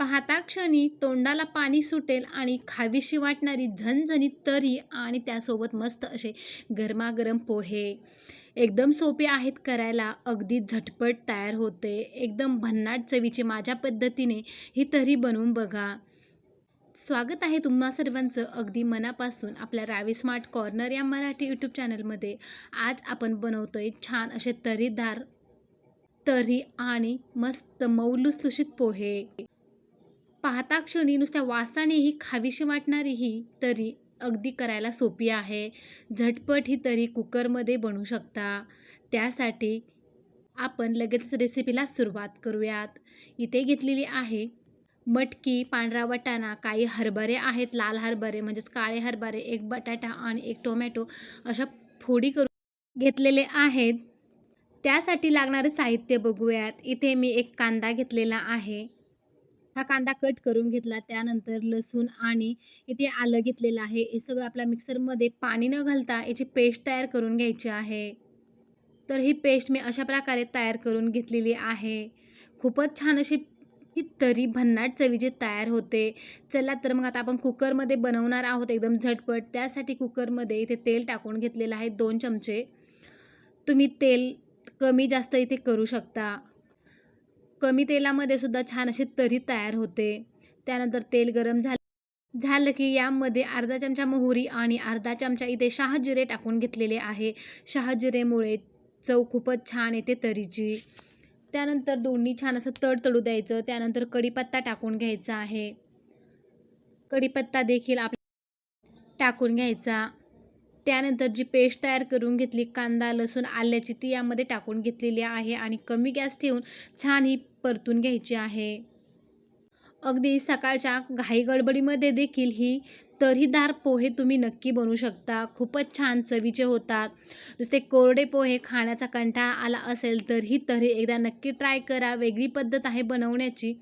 पाहता क्षणी तोंडाला पाणी सुटेल आणि खावीशी वाटणारी झणझणीत तरी आणि त्यासोबत मस्त असे गरमागरम पोहे. एकदम सोपे आहेत करायला अगदी झटपट तयार होते. एकदम भन्नाट चवीची माझ्या पद्धतीने ही तरी बनवून बघा. स्वागत आहे तुम्हा सर्वांचं अगदी मनापासून आपल्या रावी स्मार्ट कॉर्नर या मराठी यूट्यूब चॅनलमध्ये. आज आपण बनवतोय छान असे तरीदार तरी आणि मस्त मौलुसलुषित पोहे. पाहता क्षणी नुसत्या वासानेही खावीशी वाटणारी ही तरी अगदी करायला सोपी आहे. झटपट ही तरी कुकरमध्ये बनवू शकता. त्यासाठी आपण लगेच रेसिपीला सुरुवात करूयात. इथे घेतलेली आहे मटकी पांढरा वाटाणा काही हरभरे आहेत लाल हरभरे म्हणजेच काळे हरभरे एक बटाटा आणि एक टोमॅटो अशा फोडी करून घेतलेले आहेत. त्यासाठी लागणारे साहित्य बघूयात. इथे मी एक कांदा घेतलेला आहे. हा कांदा कट करून घेतला त्यानंतर लसूण आणि इथे आलं घेतलेलं आहे. हे सगळं आपल्या मिक्सरमध्ये पाणी न घालता याची पेस्ट तयार करून घ्यायची आहे. तर ही पेस्ट मी अशा प्रकारे तयार करून घेतलेली आहे. खूपच छान अशी ही तरी भन्नाट चवीची तयार होते. चला तर मग आता आपण कुकरमध्ये बनवणार आहोत एकदम झटपट. त्यासाठी कुकरमध्ये इथे तेल टाकून घेतलेलं आहे दोन चमचे. तुम्ही तेल कमी जास्त इथे करू शकता. कमी तेलामध्ये सुद्धा छान अशी तरी तयार होते. त्यानंतर तेल गरम झालं झालं की यामध्ये अर्धा चमचा मोहरी आणि अर्धा चमचा इथे शहाजिरे टाकून घेतलेले आहे. शहाजिरेमुळे चव खूपच छान येते तरीची. त्यानंतर दोन्ही छान असं तडतडू द्यायचं. त्यानंतर कढीपत्ता टाकून घ्यायचा आहे. कढीपत्ता देखील आप टाकून घ्यायचा. त्यानंतर जी पेस्ट तयार करून घेतली कांदा लसूण आल्याची ती यामध्ये टाकून घेतलेली आहे आणि कमी गॅस ठेवून छान ही परतून घ्यायची आहे. अगदी सकाळच्या घाई गडबडीमध्ये देखील ही तरीदार पोहे तुम्ही नक्की बनवू शकता. खूपच छान चवीचे होतात. नुसते कोरडे पोहे खाण्याचा कंटाळा आला असेल तर ही तरी एकदा नक्की ट्राय करा. वेगळी पद्धत आहे बनवण्याची.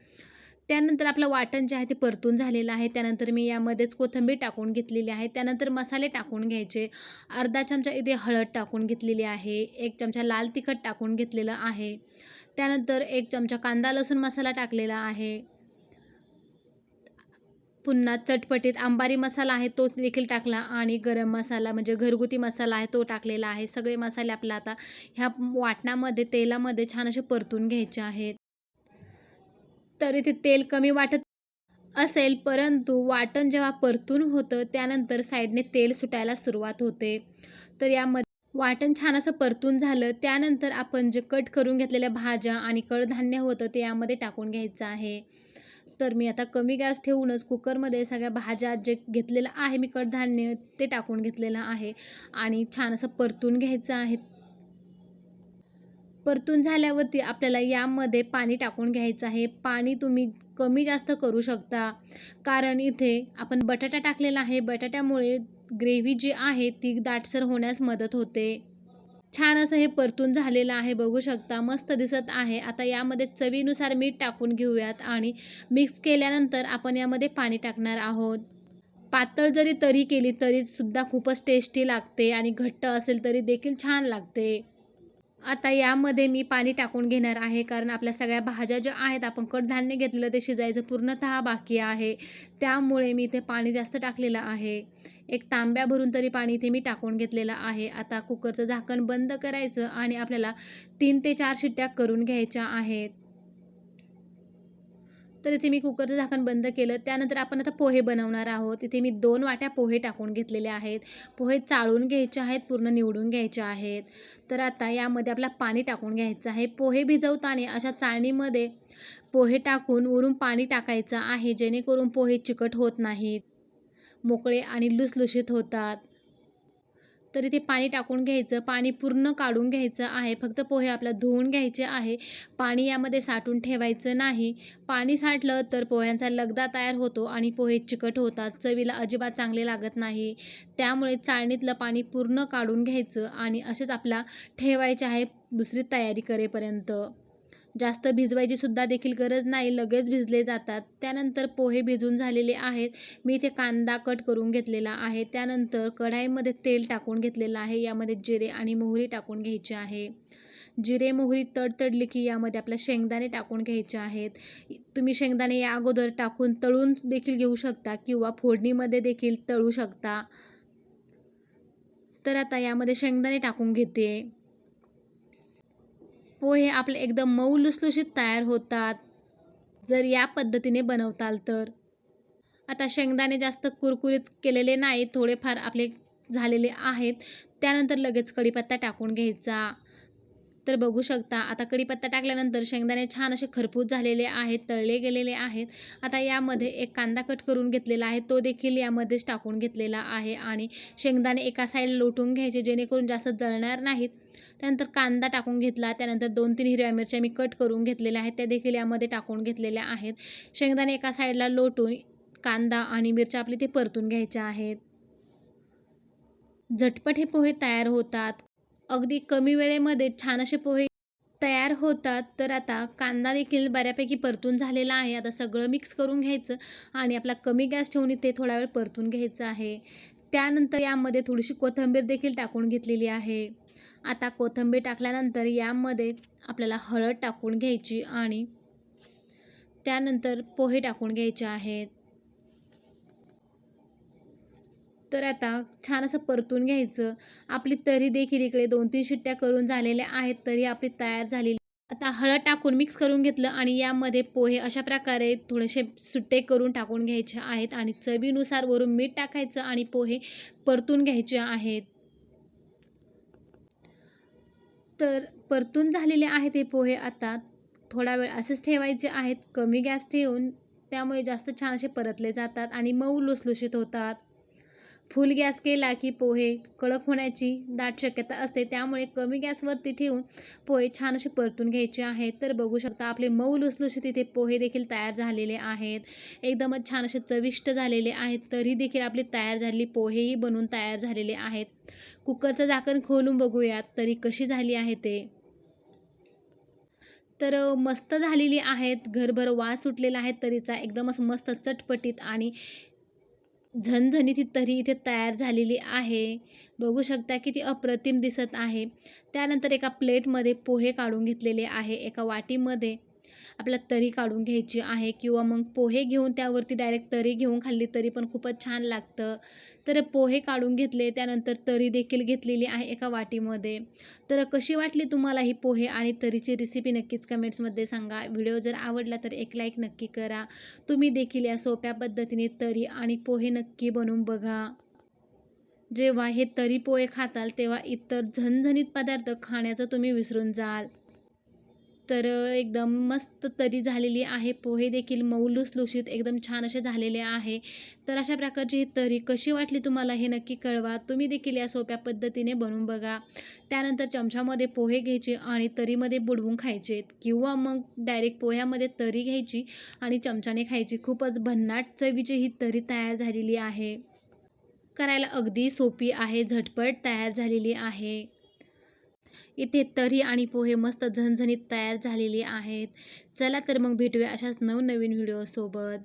त्यानंतर आपलं वाटण जे आहे ते परतून झालेलं आहे. त्यानंतर मी यामध्येच कोथिंबीर टाकून घेतलेली आहे. त्यानंतर मसाले टाकून घ्यायचे. अर्धा चमचा इथे हळद टाकून घेतलेली आहे. एक चमचा लाल तिखट टाकून घेतलेलं आहे. त्यानंतर एक चमचा कांदा लसूण मसाला टाकलेला आहे. पुन्हा चटपटीत आंबारी मसाला आहे तोच देखील टाकला. आणि गरम मसाला म्हणजे घरगुती मसाला आहे तो टाकलेला आहे. सगळे मसाले आपला आता ह्या वाटणामध्ये तेलामध्ये छान असे परतून घ्यायचे आहेत. तर इथे तेल कमी वाटत असेल परंतु वाटण जेव्हा परतून होतं त्यानंतर साईडने तेल सुटायला सुरुवात होते. तर यामध्ये वाटण छान असं परतून झालं. त्यानंतर आपण जे कट करून घेतलेल्या भाज्या आणि कडधान्य होतं ते यामध्ये टाकून घ्यायचं आहे. तर मी आता कमी गॅस ठेवूनच कुकरमध्ये सगळ्या भाज्या जे घेतलेलं आहे मी कडधान्य ते टाकून घेतलेलं आहे आणि छान असं परतून घ्यायचं आहे. परतून झाल्यावरती आपल्याला यामध्ये पाणी टाकून घ्यायचं आहे. पाणी तुम्ही कमी जास्त करू शकता. कारण इथे आपण बटाटा टाकलेला आहे. बटाट्यामुळे ग्रेव्ही जी आहे ती दाटसर होण्यास मदत होते. छान असं हे परतून झालेलं आहे बघू शकता. मस्त दिसत आहे. आता यामध्ये चवीनुसार मीठ टाकून घेऊयात आणि मिक्स केल्यानंतर आपण यामध्ये पाणी टाकणार आहोत. पातळ जरी तरी केली तरीसुद्धा खूपच टेस्टी लागते आणि घट्ट असेल तरी देखील छान लागते. आता यामध्ये मी पाणी टाकून घेणार आहे कारण आपल्या सगळ्या भाज्या ज्या आहेत आपण कडधान्य घेतलेलं ते शिजायचं पूर्णतः बाकी आहे. त्यामुळे मी इथे पाणी जास्त टाकलेलं आहे. एक तांब्या भरून तरी पाणी इथे मी टाकून घेतलेलं आहे. आता कुकरचं झाकण बंद करायचं आणि आपल्याला तीन ते चार शिट्ट्या करून घ्यायच्या आहेत. तर इथे मी कुकरचं झाकण बंद केलं. त्यानंतर आपण आता पोहे बनवणार आहोत. इथे मी दोन वाट्या पोहे टाकून घेतलेले आहेत. पोहे चाळून घ्यायचे आहेत पूर्ण निवडून घ्यायचे आहेत. तर आता यामध्ये आपला पाणी टाकून घ्यायचं आहे. पोहे भिजवताना अशा चाळणीमध्ये पोहे टाकून वरून पाणी टाकायचं आहे जेणेकरून पोहे चिकट होत नाहीत मोकळे आणि लुसलुशीत होतात. तर इथे पाणी टाकून घ्यायचं पाणी पूर्ण काढून घ्यायचं आहे. फक्त पोहे आपला धुवून घ्यायचे आहे. पाणी यामध्ये साठून ठेवायचं नाही. पाणी साठलं तर पोह्यांचा लगदा तयार होतो आणि पोहे चिकट होतात. चवीला अजिबात चांगले लागत नाही. त्यामुळे चाळणीतलं पाणी पूर्ण काढून घ्यायचं आणि असेच आपला ठेवायचे आहे दुसरी तयारी करेपर्यंत. जास्त भिजवायची सुद्धा देखील गरज नाही लगेच भिजले जातात. त्यानंतर पोहे भिजून झालेले आहेत. मी इथे कांदा कट करून घेतलेला आहे. त्यानंतर कढाईमध्ये तेल टाकून घेतलेलं आहे. यामध्ये जिरे आणि मोहरी टाकून घ्यायची आहे. जिरे मोहरी तडतडली की यामध्ये आपल्या शेंगदाणे टाकून घ्यायचे आहेत. तुम्ही शेंगदाणे या अगोदर टाकून तळून देखील घेऊ शकता किंवा फोडणीमध्ये देखील तळू शकता. तर आता यामध्ये शेंगदाणे टाकून घेते. पोहे आपले एकदम मऊ लुसलुशीत तयार होतात. जर या पद्धतीने बनवताल तर. आता शेंगदाणे जास्त कुरकुरीत केलेले नाही थोडेफार आपले झालेले आहेत. त्यानंतर लगेच कढीपत्ता टाकून घ्यायचा. तर बघू शकता आता कढीपत्ता टाकल्यानंतर शेंगदाणे छान असे खरपूस झालेले आहेत तळले गेलेले आहेत. आता यामध्ये एक कांदा कट करून घेतलेला आहे तो देखील यामध्येच टाकून घेतलेला आहे आणि शेंगदाणे एका साईडला लोटून घ्यायचे जेणेकरून जास्त जळणार नाहीत. त्यानंतर कांदा टाकून घेतला त्यानंतर दोन तीन हिरव्या मिरच्या मी कट करून घेतलेल्या आहेत त्या देखील यामध्ये टाकून घेतलेल्या आहेत. शेंगदाणे एका साईडला लोटून कांदा आणि मिरच्या आपली ते परतून घ्यायच्या आहेत. झटपट हे पोहे तयार होतात. अगदी कमी वेळेमध्ये छान असे पोहे तयार होतात तर आता कांदा देखील बऱ्यापैकी परतून झालेला आहे. आता सगळं मिक्स करून घ्यायचं आणि आपला कमी गॅस ठेवून ते थोडा वेळ परतून घ्यायचं आहे. त्यानंतर यामध्ये थोडीशी कोथिंबीर देखील टाकून घेतलेली आहे. आता कोथिंबीर टाकल्यानंतर यामध्ये आपल्याला हळद टाकून घ्यायची आणि त्यानंतर पोहे टाकून घ्यायचे आहेत. तर आता छान असं परतून घ्यायचं. आपली तरी देखील इकडे दोन तीन शिट्ट्या करून झालेल्या आहेत तरी आपली तयार झालेली. आता हळद टाकून मिक्स करून घेतलं आणि यामध्ये पोहे अशा प्रकारे थोडेसे सुट्टे करून टाकून घ्यायचे आहेत आणि चवीनुसार वरून मीठ टाकायचं आणि पोहे परतून घ्यायचे आहेत. तर परतून झालेले आहेत हे पोहे आता थोडा वेळ असेच ठेवायचे आहेत. कमी गॅस ठेवून त्यामुळे जास्त छान असे परतले जातात आणि मऊ लुसलुशीत होतात. फुल गॅस केला की पोहे कडक होण्याची दाट शक्यता असते. त्यामुळे कमी गॅसवरती ठेवून पोहे छान असे परतून घ्यायचे आहेत. तर बघू शकता आपले मऊ लुसलुशीत इथे पोहे देखील तयार झालेले आहेत. एकदमच छान असे चविष्ट झालेले आहेत. तरी देखील आपली तयार झालेली पोहेही बनवून तयार झालेले आहेत. कुकरचं झाकण खोलून बघूयात. तरी कशी झाली आहे ते? तर मस्त झालेली आहेत. घरभर वास सुटलेला आहे. तरीचा एकदमच मस्त चटपटीत आणि झणझणीत ती तरी इथे तयार झालेली आहे. बघू शकता किती अप्रतिम दिसत आहे. त्यानंतर एका प्लेटमध्ये पोहे काढून घेतलेले आहे. एका वाटीमध्ये आपल्याला तरी काढून घ्यायची आहे किंवा मग पोहे घेऊन त्यावरती डायरेक्ट तरी घेऊन खाल्ली तरी पण खूपच छान लागतं. तर पोहे काढून घेतले त्यानंतर तरी देखील घेतलेली आहे एका वाटीमध्ये. तर कशी वाटली तुम्हाला ही पोहे आणि तरीची रेसिपी नक्कीच कमेंट्समध्ये सांगा. व्हिडिओ जर आवडला तर एक लाईक नक्की करा. तुम्ही देखील या सोप्या पद्धतीने तरी आणि पोहे नक्की बनवून बघा. जेव्हा हे तरी पोहे खाताल तेव्हा इतर झणझणीत पदार्थ खाण्याचं तुम्ही विसरून जाल. तर एकदम मस्त तरी झालेली आहे. पोहे देखील मऊ लुसलुशीत एकदम छान असे झालेले आहे. तर अशा प्रकारची ही तरी कशी वाटली तुम्हाला हे नक्की कळवा. तुम्ही देखील या सोप्या पद्धतीने बनवून बघा. त्यानंतर चमच्यामध्ये पोहे घ्यायचे आणि तरीमध्ये बुडवून खायचे. किंवा मग डायरेक्ट पोह्यामध्ये तरी घ्यायची आणि चमच्याने खायची. खूपच भन्नाट चवीची ही तरी तयार झालेली आहे. करायला अगदी सोपी आहे. झटपट तयार झालेली आहे. इथे तरी आणि पोहे मस्त झणझणीत तयार झालेले आहेत. चला तर मग भेटूया अशाच नवनवीन व्हिडिओसोबत.